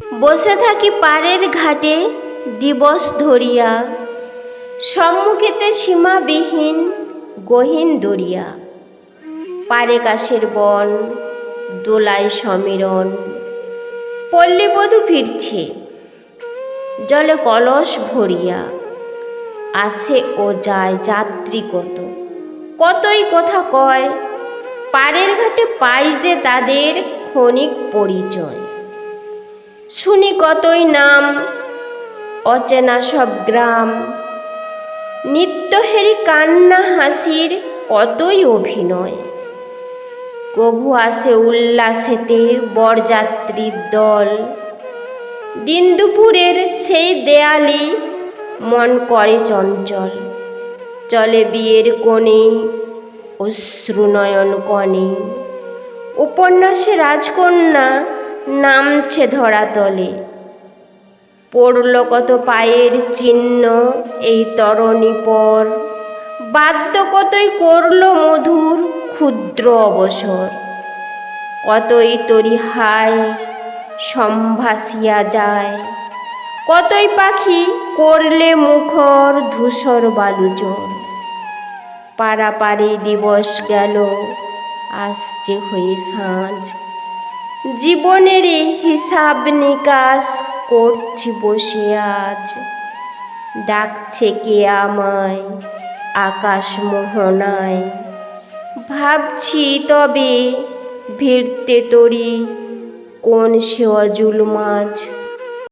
বসে থাকি পাড়ের ঘাটে দিবস ধরিয়া। সম্মুখেতে সীমাবিহীন গহীন দরিয়া। পারে কাশের বন, দোলায় সমীরণ। পল্লীবধূ ফিরছে, জলে কলস ভরিয়া। আসে ও যায় যাত্রী কত কতই কথা কয়, পাড়ের ঘাটে পাই যে তাদের ক্ষণিক পরিচয়। শুনি কতই নাম, অচেনা সব গ্রাম। নিত্যহেরি কান্না হাসির কতই অভিনয়। কভু আসে উল্লাসেতে বরযাত্রীর দল। দিন দুপুরের সেই দেয়ালি মন করে চঞ্চল। চলে বিয়ের কোণে অশ্রুনয়ন কণে। উপন্যাসে রাজকন্যা নামছে ধরাতলে পড়ল কত পায়ের চিহ্ন এই তরণী পর। বাদ্য কতই করল মধুর ক্ষুদ্র অবসর। কতই তরি হায় সম্ভাসিয়া যায়। কতই পাখি করলে মুখর ধূসর বালুচর। পাড়াপাড়ি দিবস গেল, আসছে হয়ে সাঁঝ জীবনের হিসাব নিকাশ করছি বসে আজ। ডাকছে কে আমায় আকাশ মোহনায় ভাবছি তবে ভিড়তে তরি কোন সে অজুল মাছ।